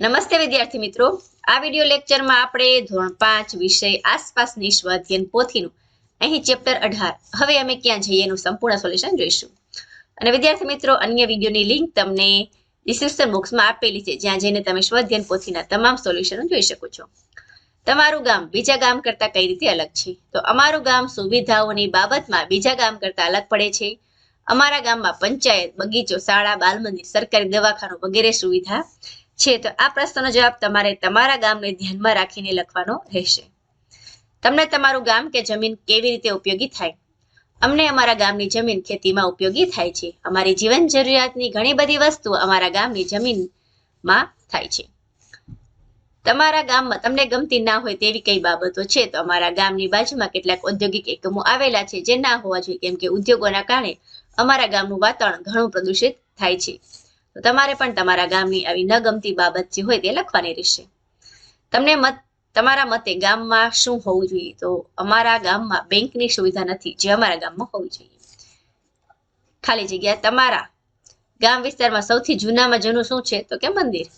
નમસ્તે વિદ્યાર્થી મિત્રો. આ વિડિયો લેક્ચરમાં આપણે ધોરણ પાંચ વિષય આસપાસની સ્વાધ્યન પોથીનું. અહીં ચેપ્ટર અઢાર. હવે અમે ક્યાં જઈએ એનું સંપૂર્ણ સોલ્યુશન જોઈશું. અને વિદ્યાર્થી મિત્રો, અન્ય વિડીયોની લિંક તમને ડિસ્ક્રિપ્શન બોક્સમાં આપેલી છે, જ્યાં જઈને તમે સ્વાધ્યન પોથીના તમામ સોલ્યુશનો જોઈ શકો છો. તમારું ગામ બીજા ગામ કરતાં કઈ રીતે અલગ છે? તો અમારું ગામ સુવિધાઓની બાબતમાં બીજા ગામ કરતાં અલગ પડે છે. અમારા ગામમાં પંચાયત, બગીચો, શાળા બાલ મંદિર સરકારી દવાખાનું વગેરે સુવિધા છે, તો આ પ્રશ્નનો જવાબ તમારે તમારા ગામને ધ્યાનમાં રાખીને લખવાનો રહેશે. તમને તમારું ગામ કે જમીન કેવી રીતે ઉપયોગી થાય? અમને અમારા ગામની જમીન ખેતીમાં ઉપયોગી થાય છે. અમારી જીવન જરૂરિયાતની ઘણી બધી વસ્તુઓ અમારા ગામની જમીનમાં થાય છે. તમારા ગામમાં તમને ગમતી ના હોય તેવી કઈ બાબતો છે? તો અમારા ગામની બાજુમાં કેટલાક ઔદ્યોગિક એકમો આવેલા છે, જે ના હોવા જોઈએ, કેમ કે ઉદ્યોગોના કારણે અમારા ગામનું વાતાવરણ ઘણું પ્રદૂષિત થાય છે. તો તમારે પણ તમારા ગામની આવી ન ગમતી બાબત જે હોય તે લખવાની રહેશે. તમને મત, તમારા મતે ગામમાં શું હોવું જોઈએ? તો અમારા ગામમાં બેંકની સુવિધા નથી જે અમારા ગામમાં હોવી જોઈએ. ખાલી જગ્યા તમારા. ગામ વિસ્તારમાં સૌથી જૂનામાં જૂનું શું છે? તો કે મંદિર.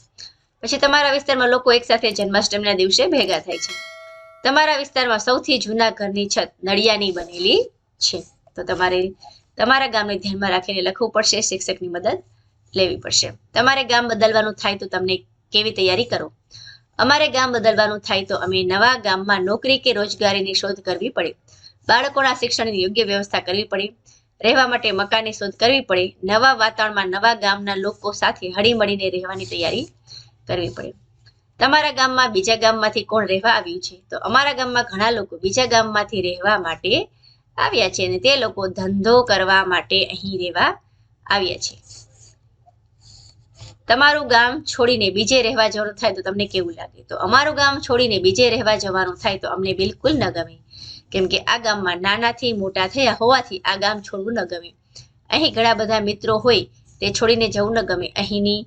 પછી તમારા વિસ્તારમાં લોકો એકસાથે જન્માષ્ટમીના દિવસે ભેગા થાય છે. તમારા વિસ્તારમાં સૌથી જૂના ઘરની છત નળિયાની બનેલી છે. તો તમારે તમારા ગામને ધ્યાનમાં રાખીને લખવું પડશે શિક્ષકની મદદ. લેવી પડશે. તમારે ગામ બદલવાનું થાય તો તમને કેવી તૈયારી કરો? અમારે ગામ બદલવાનું થાય તો અમે નવા ગામમાં નોકરી કે રોજગારીની શોધ કરવી પડે. બાળકોના શિક્ષણની યોગ્ય વ્યવસ્થા કરવી પડે. રહેવા માટે મકાનની શોધ કરવી પડે. નવા વાતાવરણમાં નવા ગામના લોકો સાથે હળીમળીને રહેવાની તૈયારી કરવી પડે. તમારા ગામમાં બીજા ગામમાંથી કોણ રહેવા આવ્યું છે? તો અમારા ગામમાં ઘણા લોકો બીજા ગામમાંથી રહેવા માટે આવ્યા છે અને તે લોકો ધંધો કરવા માટે અહીં રહેવા આવ્યા છે. તમારું ગામ છોડીને બીજે રહેવા જવાનું થાય તો તમને કેવું લાગે? તો અમારું ગામ છોડીને બીજે રહેવા જવાનું થાય તો અમને બિલકુલ ન ગમે. કેમ કે આ ગામમાં નાનાથી મોટા થયા હોવાથી આ ગામ છોડવું ન ગમે. અહીં ઘણા બધા મિત્રો હોય તે છોડીને જવું ન ગમે. અહીંની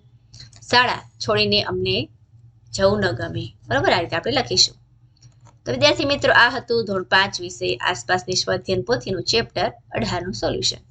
શાળા છોડીને અમને જવું ન ગમે. બરાબર? આ રીતે આપણે લખીશું. તો વિદ્યાર્થી મિત્રો, આ હતું ધોરણ પાંચ વિશે આસપાસની સ્વાધ્યાયન પોથીનું ચેપ્ટર અઢારનું સોલ્યુશન.